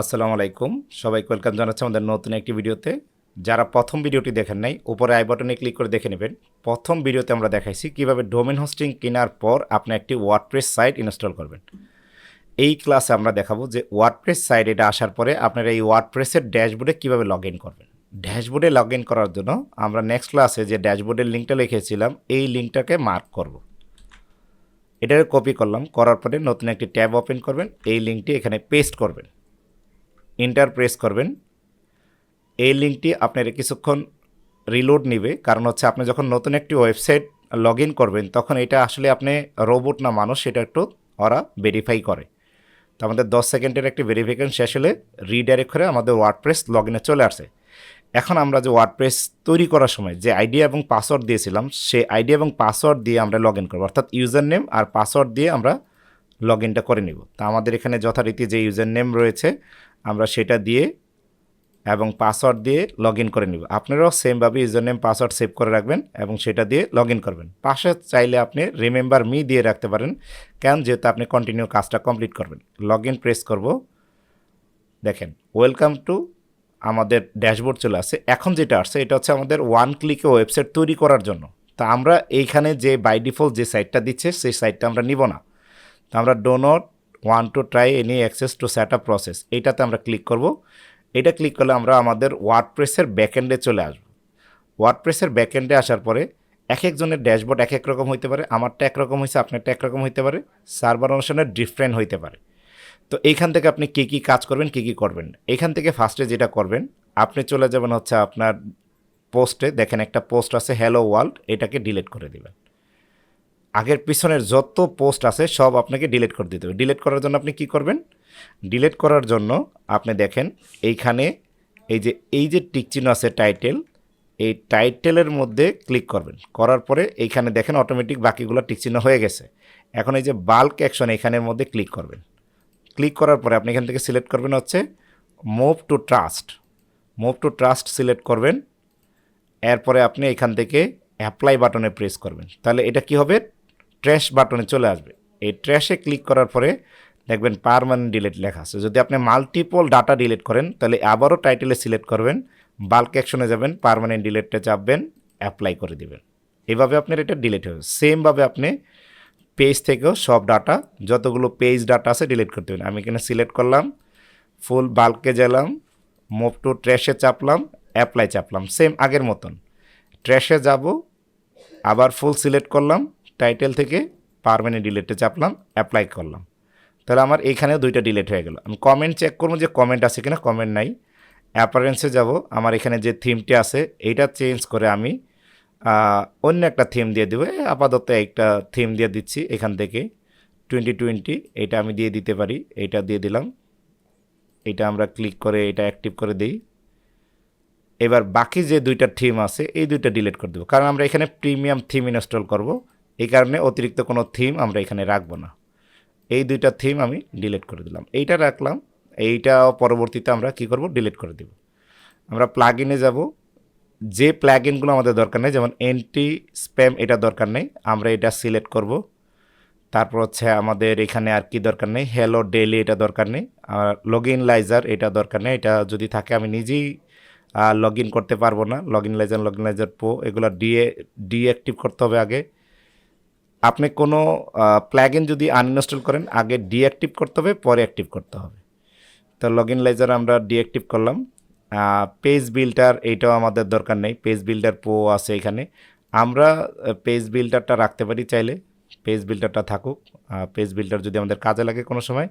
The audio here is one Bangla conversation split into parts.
আসসালামু আলাইকুম। সবাইকে ওয়েলকাম জানাচ্ছি আমাদের নতুন একটি ভিডিওতে। যারা প্রথম ভিডিওটি দেখেন নাই, উপরে আই বাটনে ক্লিক করে দেখে নেবেন। প্রথম ভিডিওতে আমরা দেখাইছি কীভাবে ডোমেন হোস্টিং কেনার পর আপনি একটি ওয়ার্ডপ্রেস সাইট ইনস্টল করবেন। এই ক্লাসে আমরা দেখাবো যে ওয়ার্ডপ্রেস সাইট এটা আসার পরে আপনারা এই ওয়ার্ডপ্রেসের ড্যাশবোর্ডে কীভাবে লগ ইন করবেন। ড্যাশবোর্ডে লগ ইন করার জন্য আমরা নেক্সট ক্লাসে যে ড্যাশবোর্ডের লিঙ্কটা লিখেছিলাম, এই লিঙ্কটাকে মার্ক করব। এটাকে কপি করলাম, করার পরে নতুন একটি ট্যাব ওপেন করবেন, এই লিঙ্কটি এখানে পেস্ট করবেন। ইন্টার প্রেস করবেন। এই লিঙ্কটি আপনার কিছুক্ষণ রিলোড নেবে। কারণ হচ্ছে আপনি যখন নতুন একটি ওয়েবসাইট লগ ইন করবেন, তখন এটা আসলে আপনি রোবট না মানুষ, সেটা একটু ওরা ভেরিফাই করে। তো আমাদের দশ সেকেন্ডের একটি ভেরিফিকেশন শেষ হলে রিডাইরেক্ট করে আমাদের ওয়ার্ডপ্রেস লগ ইনে চলে আসে। এখন আমরা যে ওয়ার্ডপ্রেস তৈরি করার সময় যে আইডি এবং পাসওয়ার্ড দিয়েছিলাম, সেই আইডি এবং পাসওয়ার্ড দিয়ে আমরা লগ ইন করব। অর্থাৎ ইউজার নেম আর পাসওয়ার্ড দিয়ে আমরা লগ ইনটা করে নিব। তা আমাদের এখানে যথারীতি যে ইউজার নেম রয়েছে আমরা সেটা দিয়ে এবং পাসওয়ার্ড দিয়ে লগ ইন করে নিব। আপনারাও সেমভাবে ইউজার নেম পাসওয়ার্ড সেভ করে রাখবেন এবং সেটা দিয়ে লগ ইন করবেন। পাশে চাইলে আপনি রিমেম্বার মি দিয়ে রাখতে পারেন কেন যেহেতু আপনি কন্টিনিউ কাজটা কমপ্লিট করবেন। লগ ইন প্রেস করব। দেখেন ওয়েলকাম টু আমাদের ড্যাশবোর্ড চলে আসে এখন যেটা আসছে, এটা হচ্ছে আমাদের ওয়ান ক্লিকে ওয়েবসাইট তৈরি করার জন্য। তা আমরা এইখানে যে বাই ডিফল্ট যে সাইটটা দিচ্ছে, সেই সাইটটা আমরা নিব না। তো আমরা do not want to try any access to set up process এইটাতে আমরা ক্লিক করব। এটা ক্লিক করলে আমরা আমাদের ওয়ার্ডপ্রেসের ব্যাকএন্ডে চলে আসব। ওয়ার্ডপ্রেসের ব্যাকএন্ডে আসার পরে এক একজনের ড্যাশবোর্ড এক এক রকম হইতে পারে, আমারটা একরকম হয়েছে আপনারটা একরকম হইতে পারে সার্ভার অনুসারে ডিফারেন্ট হইতে পারে। তো এইখান থেকে আপনি কী কী কাজ করবেন, কী কী করবেন? এখান থেকে ফার্স্টে যেটা করবেন, আপনি চলে যাবেন হচ্ছে আপনার পোস্টে দেখেন একটা পোস্ট আছে হ্যালো ওয়ার্ল্ড এটাকে ডিলিট করে দিবেন। আগের পিছনের যত পোস্ট আছে, সব আপনাকে ডিলিট করে দিতে হবে। ডিলিট করার জন্য আপনি কি করবেন? ডিলিট করার জন্য আপনি দেখেন, এইখানে এই যে এই যে টিকচিহ্ন আছে টাইটেল, এই টাইটেলের মধ্যে ক্লিক করবেন। করার পরে এইখানে দেখেন অটোমেটিক বাকিগুলো টিকচিহ্ন হয়ে গেছে। এখন এই যে বাল্ক অ্যাকশন এখানের মধ্যে ক্লিক করবেন। ক্লিক করার পরে আপনি এখান থেকে সিলেক্ট করবেন হচ্ছে move to trash move to trash select করবেন। এরপরে আপনি এখান থেকে অ্যাপ্লাই বাটনে প্রেস করবেন। তাহলে এটা কি হবে? ট্র্যাশ বাটনে চলে আসবে। এই ট্র্যাশে ক্লিক করার পরে দেখবেন পারমানেন্ট ডিলিট লেখা আছে। যদি আপনি মাল্টিপল ডাটা ডিলিট করেন, তাহলে আবারও টাইটেলে সিলেক্ট করবেন বাল্ক অ্যাকশনে যাবেন পারমানেন্ট ডিলিটটা চাপবেন অ্যাপ্লাই করে দিবেন। এভাবে আপনার এটা ডিলিট হবে। সেমভাবে আপনি পেজ থেকেও সব ডাটা যতগুলো পেজ ডাটা আছে ডিলিট করতে হবে আমি এখানে সিলেক্ট করলাম ফুল বাল্কে গেলাম মুভ টু ট্র্যাশে চাপলাম অ্যাপ্লাই চাপলাম। সেম আগের মতন। ট্র্যাশে যাব, আবার ফুল সিলেক্ট করলাম টাইটেল থেকে পারমানেন্ট ডিলেটে চাপলাম অ্যাপ্লাই করলাম। তাহলে আমার এইখানেও দুইটা ডিলেট হয়ে গেল। আমি কমেন্ট চেক করব যে কমেন্ট আছে কিনা কমেন্ট নাই। অ্যাপারেন্সে যাব, আমার এখানে যে থিমটি আছে, এইটা চেঞ্জ করে আমি অন্য একটা থিম দিয়ে দেবো। আপাতত একটা থিম দিয়ে দিচ্ছি এখান থেকে। টোয়েন্টি টোয়েন্টি এটা আমি দিয়ে দিতে পারি এইটা দিয়ে দিলাম। এটা আমরা ক্লিক করে, এটা অ্যাক্টিভ করে দিই। এবার বাকি যে দুইটা থিম আছে, এই দুইটা ডিলিট করে দেবো। কারণ আমরা এখানে প্রিমিয়াম থিম ইনস্টল করব। এই কারণে অতিরিক্ত কোনো থিম আমরা এখানে রাখব না। এই দুইটা থিম আমি ডিলিট করে দিলাম। এইটা রাখলাম, এইটা পরবর্তীতে আমরা কি করব? ডিলিট করে দেব। আমরা প্লাগ ইনে যাব। যে প্লাগ ইনগুলো আমাদের দরকার নেই, যেমন এন্টি স্প্যাম এটা দরকার নেই। আমরা এটা সিলেক্ট করব। তারপর হচ্ছে আমাদের এখানে আর কি দরকার নেই? হ্যালো ডেলি এটা দরকার নেই। আর লগ ইন লাইজার এটা দরকার নেই। এটা যদি থাকে, আমি নিজেই লগ ইন করতে পারব না। লগ ইন লাইজার লগ ইন লাইজার পো এগুলো ডিএ ডিঅ্যাক্টিভ করতে হবে আগে। আপনি কোনো প্ল্যাগিন যদি আনইনস্টল করেন, আগে ডিঅ্যাক্টিভ করতে হবে, পরে অ্যাক্টিভ করতে হবে। তো লগ ইন লাইজার আমরা ডিঅ্যাক্টিভ করলাম। পেজ বিল্ডার এইটাও আমাদের দরকার নেই। পেজ বিল্ডার পো আছে এখানে। আমরা পেজ বিল্ডারটা রাখতে পারি চাইলে। পেজ বিল্ডারটা থাকুক। পেজ বিল্ডার যদি আমাদের কাজে লাগে কোনো সময়,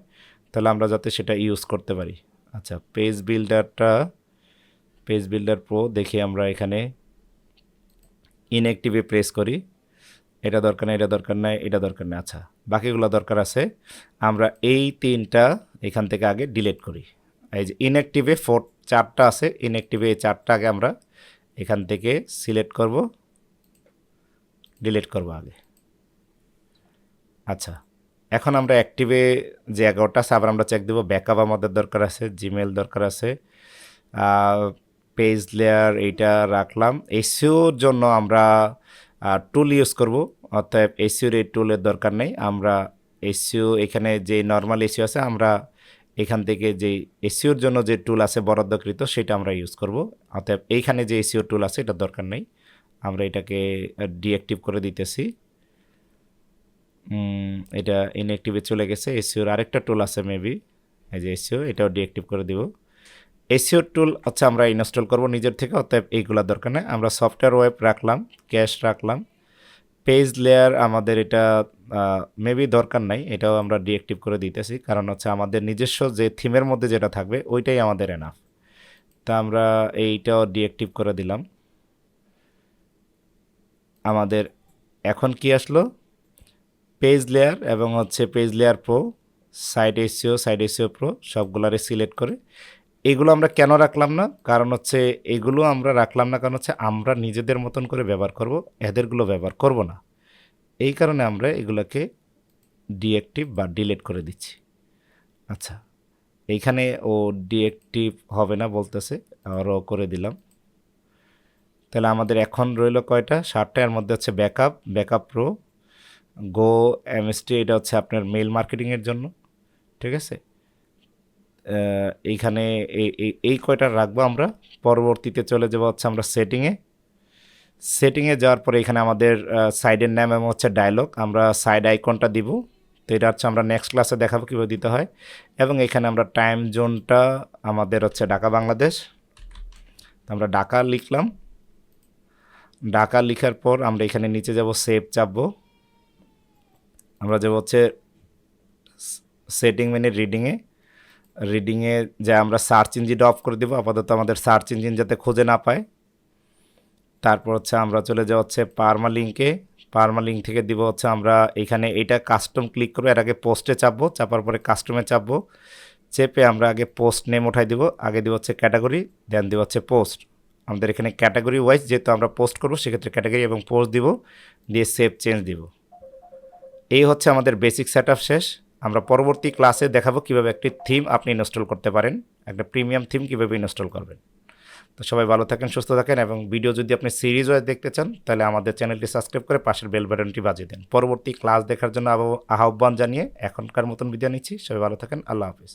তাহলে আমরা যাতে সেটা ইউজ করতে পারি। আচ্ছা পেজ বিল্ডারটা পেজ বিল্ডার প্রো দেখি আমরা এখানে ইনঅ্যাক্টিভে প্রেস করি। এটা দরকার নেই, এটা দরকার নাই, এটা দরকার নেই। আচ্ছা বাকিগুলো দরকার আছে। আমরা এই তিনটা এখান থেকে আগে ডিলিট করি। এই যে ইনঅ্যাক্টিভে ফোর চারটা আছে। ইনঅ্যাক্টিভে এই চারটা আগে আমরা এখান থেকে সিলেক্ট করব ডিলেট করব আগে। আচ্ছা এখন আমরা অ্যাক্টিভে যে এগারোটা আছে, আবার আমরা চেক দেবো। ব্যাকআপ আমাদের দরকার আছে জিমেল দরকার আছে। পেজ লেয়ার এইটা রাখলাম। এসিওর জন্য আমরা টুল ইউজ করব অর্থাৎ এসিওর এই টুলের দরকার নেই। আমরা এসিও এখানে যে নর্মাল এসিও আছে, আমরা এখান থেকে যে এসিওর জন্য যে টুল আছে বরাদ্দকৃত, সেটা আমরা ইউজ করব। অতএব এইখানে যে এসিও টুল আছে, এটা দরকার নেই। আমরা এটাকে ডিঅ্যাক্টিভ করে দিতেছি। এটা ইনঅ্যাক্টিভে চলে গেছে। এসিওর আরেকটা টুল আছে মেবি এই যে এসিও এটাও ডিঅ্যাক্টিভ করে দিব। এসিও টুল হচ্ছে আমরা ইনস্টল করব, নিজের থেকে, অতএব এইগুলো দরকার নেই। আমরা সফটওয়্যার ওয়েব রাখলাম, ক্যাশ রাখলাম। পেজ লেয়ার আমাদের এটা মেবি দরকার নাই, এটাও আমরা ডিঅ্যাক্টিভ করে দিতেছি। কারণ হচ্ছে আমাদের নিজস্ব যে থিমের মধ্যে যেটা থাকবে, ওইটাই আমাদের এনাফ তা আমরা এইটাও ডিঅ্যাক্টিভ করে দিলাম। আমাদের এখন কি আসলো? পেজ লেয়ার এবং হচ্ছে page layer pro, site SEO site SEO pro, সবগুলারে select করে। এগুলো আমরা কেন রাখলাম না? কারণ হচ্ছে এগুলো আমরা রাখলাম না কারণ হচ্ছে আমরা নিজেদের মতন করে ব্যবহার করব, এদেরগুলো ব্যবহার করব না। এই কারণে আমরা এগুলোকে ডিঅ্যাক্টিভ বা ডিলিট করে দিচ্ছি। আচ্ছা এইখানে ও ডিঅ্যাক্টিভ হবে না বলতেছে আরও করে দিলাম। তাহলে আমাদের এখন রইল কয়টা? সাতটা, এর মধ্যে হচ্ছে backup backup pro go, MST, এটা হচ্ছে আপনার মেল মার্কেটিংয়ের জন্য, ঠিক আছে? এইখানে এই- কয়টা রাখব আমরা? পরবর্তীতে চলে যাব হচ্ছে আমরা সেটিংয়ে সেটিংয়ে যাওয়ার পরে এখানে আমাদের সাইডের নাম এবং হচ্ছে ডায়লগ আমরা সাইড আইকনটা দিব। তো এটা হচ্ছে আমরা নেক্সট ক্লাসে দেখাবো কীভাবে দিতে হয়। এবং এখানে আমরা টাইম জোনটা আমাদের হচ্ছে ঢাকা, বাংলাদেশ। আমরা ঢাকা লিখলাম। ঢাকা লিখার পর আমরা এখানে নিচে যাব সেভ চাপবো। আমরা যাব হচ্ছে সেটিং মেনে রিডিংয়ে রিডিংয়ে যে আমরা সার্চ ইঞ্জিনটা অফ করে দেবো, আপাতত আমাদের সার্চ ইঞ্জিন যাতে খুঁজে না পায়। তারপর হচ্ছে আমরা চলে যাওয়া হচ্ছে পারমা লিঙ্কে পারমা লিঙ্ক থেকে দিব হচ্ছে আমরা এখানে এটা কাস্টম ক্লিক করব, এর আগে পোস্টে চাপবো, চাপার পরে কাস্টমে চাপবো। চেপে আমরা আগে পোস্ট নেম উঠাই দিব, আগে দিব হচ্ছে ক্যাটাগরি দেন দিব হচ্ছে পোস্ট আমাদের এখানে ক্যাটাগরি ওয়াইজ যেহেতু আমরা পোস্ট করব, সেক্ষেত্রে ক্যাটাগরি এবং পোস্ট দিব, দিয়ে সেভ চেঞ্জ দিব। এই হচ্ছে আমাদের বেসিক সেট শেষ। আমরা পরবর্তী ক্লাসে দেখাবো কীভাবে একটি থিম আপনি ইনস্টল করতে পারেন, একটা প্রিমিয়াম থিম কীভাবে ইনস্টল করবেন। তো সবাই ভালো থাকেন, সুস্থ থাকেন এবং ভিডিও যদি আপনি সিরিজ ওয়াইজ দেখতে চান, তাহলে আমাদের চ্যানেলটি সাবস্ক্রাইব করে পাশের বেল বাটনটি বাজিয়ে দেন। পরবর্তী ক্লাস দেখার জন্য আহ্বান জানিয়ে এখনকার মতন বিদায় নিচ্ছি। সবাই ভালো থাকেন, আল্লাহ হাফিজ।